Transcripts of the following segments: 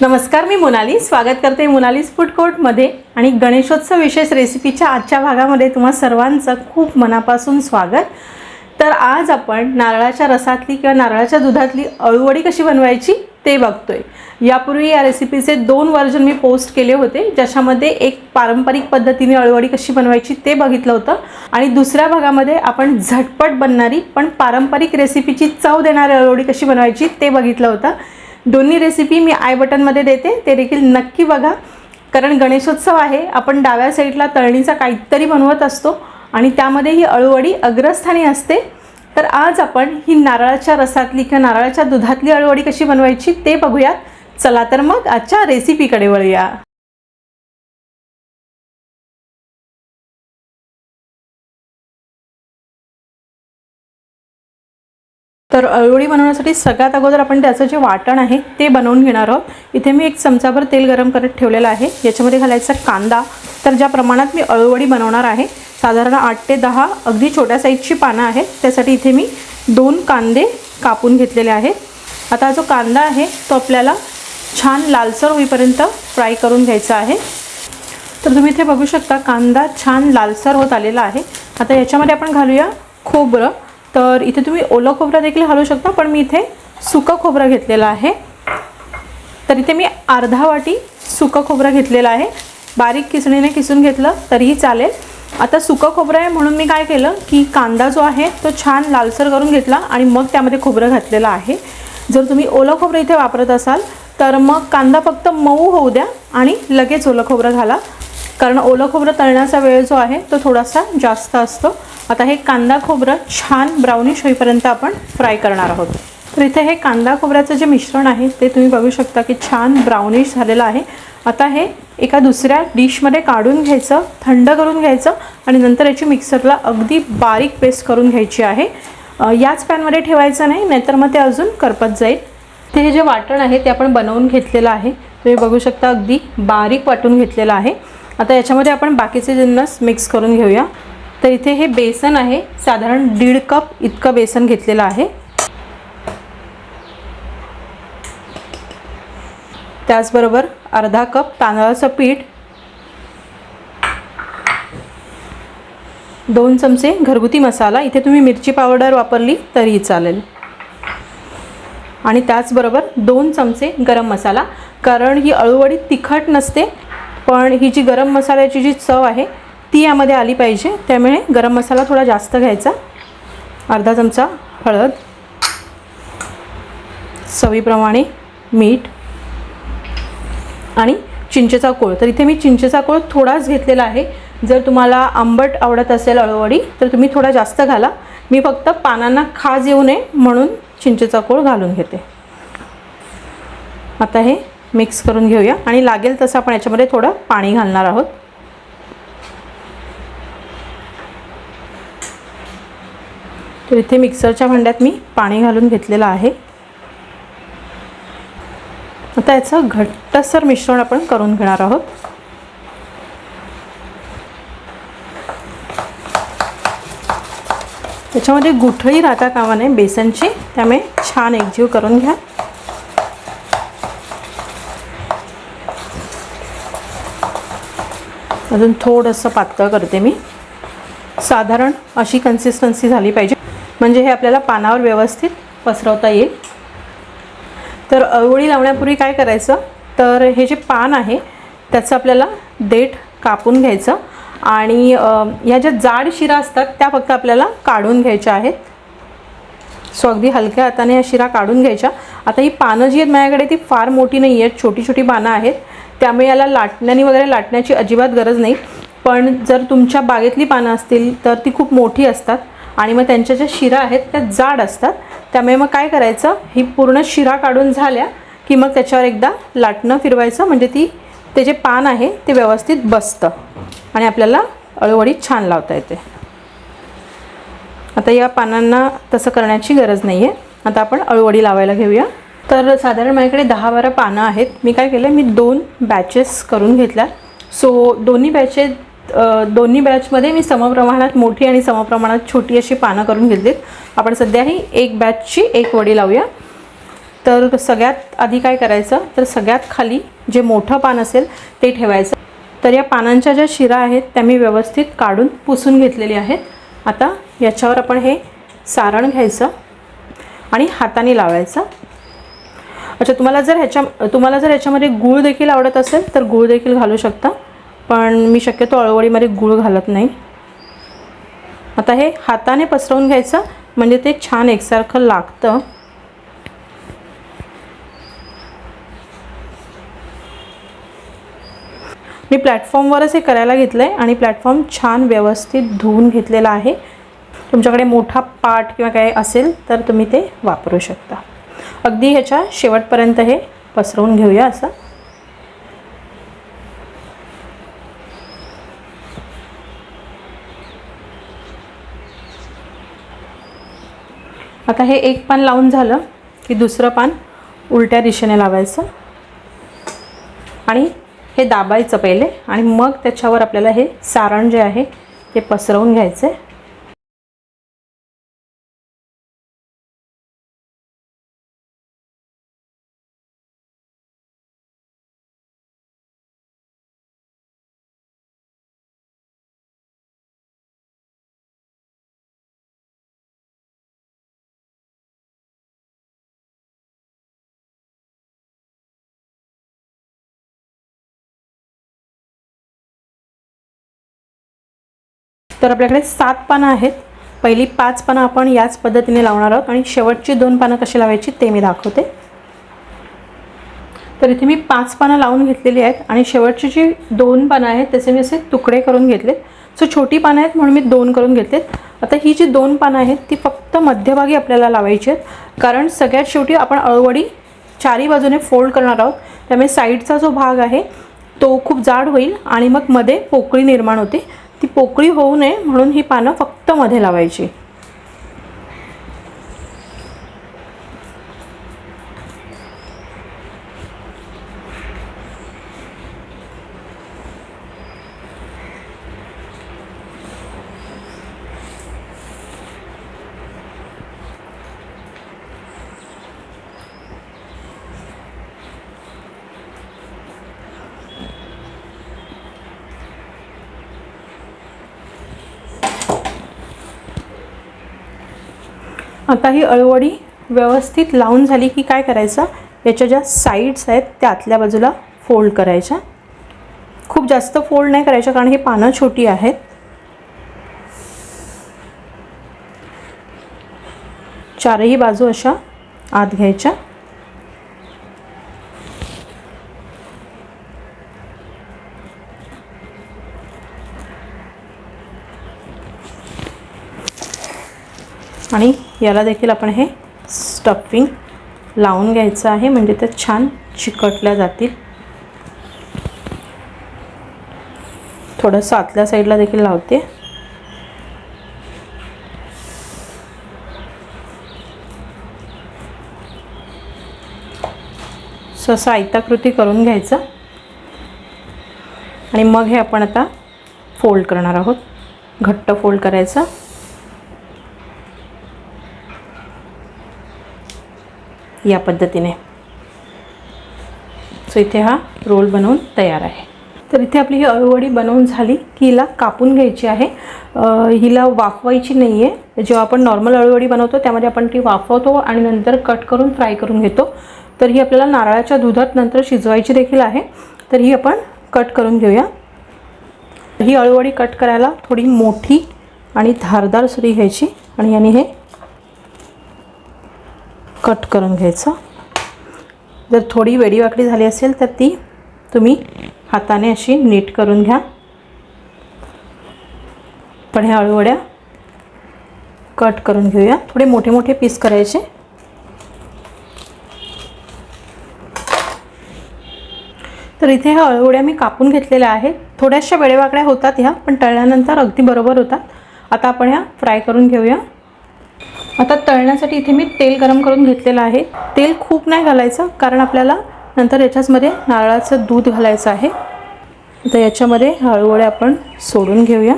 नमस्कार मी मोनाली. स्वागत करते मोनालीज फूड कोर्टमध्ये आणि गणेशोत्सव विशेष रेसिपीच्या आजच्या भागामध्ये तुम्हा सर्वांचं खूप मनापासून स्वागत. तर आज आपण नारळाच्या रसातली किंवा नारळाच्या दुधातली अळूवडी कशी बनवायची ते बघतोय. यापूर्वी या रेसिपीचे दोन वर्जन मी पोस्ट केले होते ज्याच्यामध्ये एक पारंपरिक पद्धतीने अळूवडी कशी बनवायची ते बघितलं होतं. आणि दुसऱ्या भागामध्ये आपण झटपट बनणारी पण पारंपरिक रेसिपीची चव देणारी अळूवडी कशी बनवायची ते बघितलं होतं. दोन्ही रेसिपी मी आय बटनमध्ये देते. ते देखील नक्की बघा. कारण गणेशोत्सव आहे आपण डाव्या साईडला तळणीचा काहीतरी बनवत असतो आणि त्यामध्ये ही अळूवडी अग्रस्थानी असते. तर आज आपण ही नारळाच्या रसातली किंवा नारळाच्या दुधातली अळूवडी कशी बनवायची ते बघूयात. चला तर मग आजच्या रेसिपीकडे वळूया. तर अळूवडी बनवण्यासाठी सगळ्यात अगोदर आपण त्याचं जे वाटण आहे ते बनवून घेणार आहोत. इथे मी एक चमचाभर तेल गरम करत ठेवलेलं आहे. याच्यामध्ये घालायचा कांदा. तर ज्या प्रमाणात मी अळूवडी बनवणार आहे साधारण आठ ते दहा अगदी छोट्या साईजची पानं आहेत. त्यासाठी इथे मी दोन कांदे कापून घेतलेले आहेत. आता जो कांदा आहे तो आपल्याला छान लालसर होईपर्यंत फ्राय करून घ्यायचा आहे. तर तुम्ही इथे बघू शकता कांदा छान लालसर होत आलेला आहे. आता याच्यामध्ये आपण घालूया खोबरं. तर इथे तुम्ही ओलं खोबरं देखील घालू शकता पण मी इथे सुकं खोबरं घेतलेलं आहे. तर इथे मी अर्धा वाटी सुकं खोबरं घेतलेलं आहे. बारीक किसणीने किसून घेतलं तरीही चालेल. आता सुकं खोबरं आहे म्हणून मी काय केलं की कांदा जो आहे तो छान लालसर करून घेतला आणि मग त्यामध्ये खोबरं घातलेलं आहे. जर तुम्ही ओलं खोबरं इथे वापरत असाल तर मग कांदा फक्त मऊ होऊ द्या आणि लगेच ओलं खोबरं घाला. कारण ओलं खोबरं तळण्याचा वेळ जो आहे तो थोडासा जास्त असतो. आता हे कांदा खोबरं छान ब्राउनिश होईपर्यंत आपण फ्राय करणार आहोत. तर इथे हे कांदा खोबऱ्याचं जे मिश्रण आहे ते तुम्ही बघू शकता की छान ब्राउनिश झालेलं आहे. आता हे एका दुसऱ्या डिशमध्ये काढून घ्यायचं थंड करून घ्यायचं आणि नंतर याची मिक्सरला अगदी बारीक पेस्ट करून घ्यायची आहे. याच पॅनमध्ये ठेवायचं नाही नाहीतर मग ते अजून करपत जाईल. ते हे जे वाटण आहे ते आपण बनवून घेतलेलं आहे. तुम्ही बघू शकता अगदी बारीक वाटून घेतलेलं आहे. आता याच्यामध्ये आपण बाकीचे जिन्नस मिक्स करून घेऊया. तर इथे हे बेसन आहे. साधारण दीड कप इतकं बेसन घेतलेलं आहे. त्याचबरोबर अर्धा कप तांदळाचं पीठ दोन चमचे घरगुती मसाला. इथे तुम्ही मिरची पावडर वापरली तरीही चालेल. आणि त्याचबरोबर दोन चमचे गरम मसाला. कारण ही अळूवडी तिखट नसते पण ही जी गरम मसाल्याची जी चव आहे ती यामध्ये आली पाहिजे. त्यामुळे गरम मसाला थोडा जास्त घ्यायचा. अर्धा चमचा हळद. चवीप्रमाणे मीठ. आणि चिंचेचा कोळ. तर इथे मी चिंचेचा कोळ थोडाच घेतलेला आहे. जर तुम्हाला आंबट आवडत असेल अळूवडी तर तुम्ही थोडा जास्त घाला. मी फक्त पानांना खाज येऊ नये म्हणून चिंचेचा कोळ घालून घेते. आता हे मिक्स करून घेऊया. आणि लागेल तसं आपण याच्यामध्ये थोडं पाणी घालणार आहोत. तर इथे मिक्सरच्या भांड्यात मी पाणी घालून घेतलेलं आहे. आता याचं घट्टसर मिश्रण आपण करून घेणार आहोत. त्याच्यामध्ये गुठळी राहता कामा नये. बेसनची त्यामुळे छान एकजीव करून घ्या. अजून थोडंसं पातळ करते मी. साधारण अशी कन्सिस्टन्सी झाली पाहिजे. म्हणजे हे आपल्याला पानावर व्यवस्थित पसरवता येईल. तर अळवळी लावण्यापूर्वी काय करायचं? तर हे जे पान आहे त्याचं आपल्याला देठ कापून घ्यायचं आणि ह्या ज्या जाड शिरा असतात त्या फक्त आपल्याला काढून घ्यायच्या आहेत. सो अगदी हलक्या हाताने या शिरा काढून घ्यायच्या. आता ही पानं जी आहेत माझ्याकडे ती फार मोठी नाही आहेत छोटी छोटी पानं आहेत. त्यामुळे याला लाटण्याने वगैरे लाटण्याची अजिबात गरज नाही. पण जर तुमच्या बागेतली पानं असतील तर ती खूप मोठी असतात आणि मग त्यांच्या ज्या शिरा आहेत त्या जाड असतात. त्यामुळे मग काय करायचं? ही पूर्ण शिरा काढून झाल्या की मग त्याच्यावर एकदा लाटणं फिरवायचं. म्हणजे ती ते जे पान आहे ते व्यवस्थित बसतं. आणि आपल्याला अळूवडी छान लावता येते. आता या पानांना तसं करण्याची गरज नाही आहे आता आपण अळूवडी लावायला घेऊया. तर साधारण माझ्याकडे दहा बारा पानं आहेत. मी काय केलं मी दोन बॅचेस करून घेतल्या. सो दोन्ही बॅचेस दोन्ही बॅचमध्ये मी समप्रमाणात मोठी आणि समप्रमाणात छोटी अशी पानं करून घेतलीत. आपण सध्या ही एक बॅचची एक वडी लावूया. तर सगळ्यात आधी काय करायचं तर सगळ्यात खाली जे मोठं पान असेल ते ठेवायचं. तर या पानांच्या ज्या शिरा आहेत त्या मी व्यवस्थित काढून पुसून घेतलेली आहेत. आता याच्यावर आपण हे सारण घ्यायचं आणि हाताने लावायचं. अच्छा तुम्हाला जर ह्याच्या तुम्हाला जर ह्याच्यामध्ये गूळ देखील आवडत असेल तर गूळ देखील घालू शकता. पण मी शक्यतो अळवडीमध्ये गूळ घालत नाही. आता हे हाताने पसरवून घ्यायचं म्हणजे ते छान एकसारखं लागतं. मी प्लॅटफॉर्मवरच हे करायला घेतलं आहे आणि प्लॅटफॉर्म छान व्यवस्थित धुवून घेतलेला आहे. तुमच्याकडे मोठा पाट किंवा काय असेल तर तुम्ही ते वापरू शकता. अगदी ह्याच्या शेवटपर्यंत हे पसरवून घेऊया असं. आता हे एक पान लावून झालं की दुसरं पान उलट्या दिशेने लावायचं. आणि हे दाबायचं पहिले आणि मग त्याच्यावर आपल्याला हे सारण जे आहे ते पसरवून घ्यायचं. आहे तर आपल्याकडे सात पानं आहेत. पहिली पाच पानं आपण याच पद्धतीने लावणार आहोत आणि शेवटची दोन पानं कशी लावायची ते मी दाखवते. तर इथे मी पाच पानं लावून घेतलेली आहेत आणि शेवटची जी दोन पानं आहेत त्याचे मी असे तुकडे करून घेतलेत. सो छोटी पानं आहेत म्हणून मी दोन करून घेतलेत. आता ही जी दोन पानं आहेत ती फक्त मध्यभागी आपल्याला लावायची आहेत. कारण सगळ्यात शेवटी आपण अळवडी चारी बाजूने फोल्ड करणार आहोत. त्यामुळे साईडचा जो भाग आहे तो खूप जाड होईल आणि मग मध्ये पोकळी निर्माण होते. ती पोकळी होऊ नये म्हणून ही पानं फक्त मध्ये लावायची. आता ही अळवडी व्यवस्थित लावून झाली की काय करायचं? याच्या ज्या साईड्स आहेत त्या आतल्या बाजूला फोल्ड करायच्या. खूप जास्त फोल्ड नाही करायच्या कारण ही पानं छोटी आहेत. चारही बाजू अशा आत घ्यायच्या. आणि याला देखील आपण हे स्टफिंग लावून घ्यायचं आहे. म्हणजे ते छान चिकटल्या जातील. थोडंसं आतल्या साईडला देखील लावते. सो असं आयताकृती करून घ्यायचं. आणि मग हे आपण आता फोल्ड करणार आहोत. घट्ट फोल्ड करायचं. या पद्धतीने. सो इथे हा रोल बनवून तयार आहे. तर इथे आपली ही अळूवडी बनवून झाली की हिला कापून घ्यायची आहे. हिला वाफवायची नाही आहे जेव्हा आपण नॉर्मल अळूवडी बनवतो त्यामध्ये आपण ती वाफवतो आणि नंतर कट करून फ्राय करून घेतो. तर ही आपल्याला नारळाच्या दुधात नंतर शिजवायची देखील आहे. तर ही आपण कट करून घेऊया. ही अळूवडी कट करायला थोडी मोठी आणि धारदार सुरी घ्यायची आणि याने हे कट करून घ्यायचं. जर थोडी वेडीवाकडी झाली असेल तर ती तुम्ही हाताने अशी नीट करून घ्या. पण ह्या अळूवड्या कट करून घेऊया. थोडे मोठे मोठे पीस करायचे. तर इथे ह्या अळूवड्या मी कापून घेतलेल्या आहेत. थोड्याशा वेडेवाकड्या होतात ह्या पण तळल्यानंतर अगदी बरोबर होतात. आता आपण ह्या फ्राय करून घेऊया. आता तळण्यासाठी इथे मी तेल गरम करून घेतलेलं आहे. तेल खूप नाही घालायचं कारण आपल्याला नंतर याच्याचमध्ये नारळाचं दूध घालायचं आहे. आता याच्यामध्ये हळूहळे आपण सोडून घेऊया.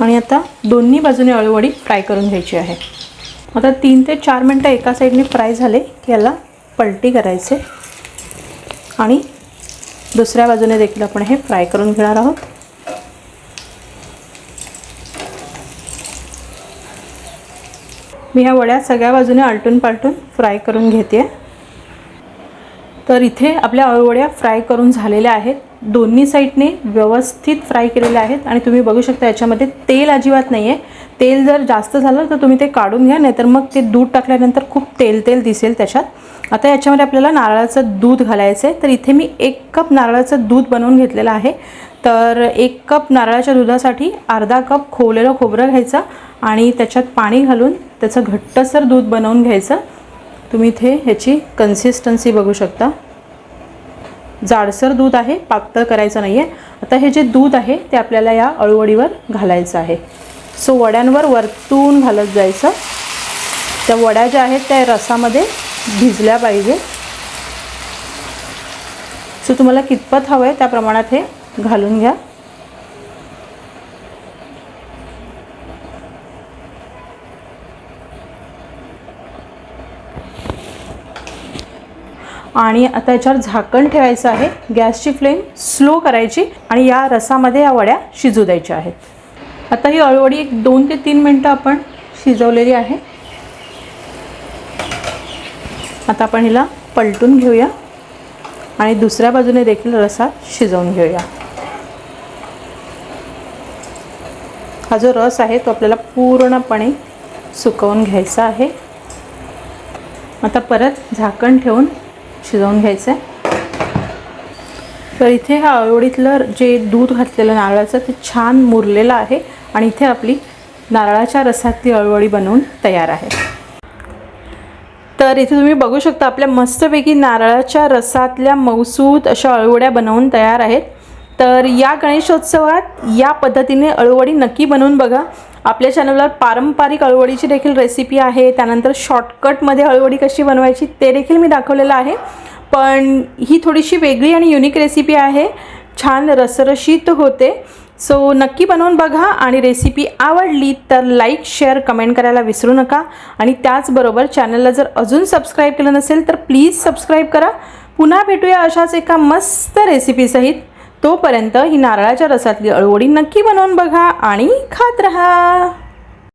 आणि आता दोन्ही बाजूने अळूवडी फ्राय करून घ्यायची आहे. आता तीन ते चार मिनटं एका साईडने फ्राय झाले की याला पलटी करायचे. आणि दुसऱ्या बाजूने देखील आपण हे फ्राय करून घेणार आहोत. मी ह्या वड्या सगळ्या बाजूने आलटून पालटून फ्राय करून घेते. तर इथे आपल्या अळवड्या फ्राय करून झालेल्या आहेत. दोन्ही साईडने व्यवस्थित फ्राय केलेल्या आहेत. आणि तुम्ही बघू शकता याच्यामध्ये तेल अजिबात नाही आहे तेल जर जास्त झालं तर तुम्ही ते काढून घ्या नाहीतर मग ते दूध टाकल्यानंतर खूप तेल तेल दिसेल त्याच्यात. आता याच्यामध्ये आपल्याला नारळाचं दूध घालायचं आहे तर इथे मी एक कप नारळाचं दूध बनवून घेतलेलं आहे. तर एक कप नारळाच्या दुधासाठी अर्धा कप खोवलेलं खोबरं घ्यायचं आणि त्याच्यात पाणी घालून त्याचं घट्टसर दूध बनवून घ्यायचं. तुम्ही इथे ह्याची कन्सिस्टन्सी बघू शकता. जाडसर दूध आहे पातळ करायचं नाही आहे आता हे जे दूध आहे ते आपल्याला या अळूवडीवर घालायचं आहे. सो वड्यांवर वरतून घालत जायचं. त्या वड्या ज्या आहेत त्या रसामध्ये भिजल्या पाहिजे. सो तुम्हाला कितपत हवं आहे त्या प्रमाणात हे घालून घ्या. आणि आता याच्यावर झाकण ठेवायचं आहे. गॅसची फ्लेम स्लो करायची आणि या रसामध्ये या वड्या शिजू द्यायच्या आहेत. आता ही अळवडी एक दोन ते तीन मिनटं आपण शिजवलेली आहे. आता आपण हिला पलटून घेऊया आणि दुसऱ्या बाजूने देखील रसा शिजवून घेऊया. हा जो रस आहे तो आपल्याला पूर्णपणे सुकवून घ्यायचा आहे. आता परत झाकण ठेवून शिजवून घ्यायचं आहे. तर इथे ह्या अळवडीतलं जे दूध घातलेलं नारळाचं ते छान मुरलेलं आहे. आणि इथे आपली नारळाच्या रसातली अळवळी बनवून तयार आहे. तर इथे तुम्ही बघू शकता आपल्या मस्तपैकी नारळाच्या रसातल्या मौसूत अशा अळवड्या बनवून तयार आहेत. तर या गणेशोत्सवात या पद्धतीने अळवडी नक्की बनवून बघा. आपल्या चॅनलवर पारंपरिक अळवडीची देखील रेसिपी आहे. त्यानंतर शॉर्टकटमध्ये अळवडी कशी बनवायची ते देखील मी दाखवलेलं आहे. पण ही थोडीशी वेगळी आणि युनिक रेसिपी आहे. छान रसरशीत होते. सो नक्की बनवून बघा आणि रेसिपी आवडली तर लाईक शेअर कमेंट करायला विसरू नका. आणि त्याचबरोबर चॅनलला जर अजून सबस्क्राईब केलं नसेल तर प्लीज सबस्क्राईब करा. पुन्हा भेटूया अशाच एका मस्त रेसिपीसहित तोपर्यंत ही नारळाच्या रसातली अळवडी नक्की बनवून बघा आणि खात राहा.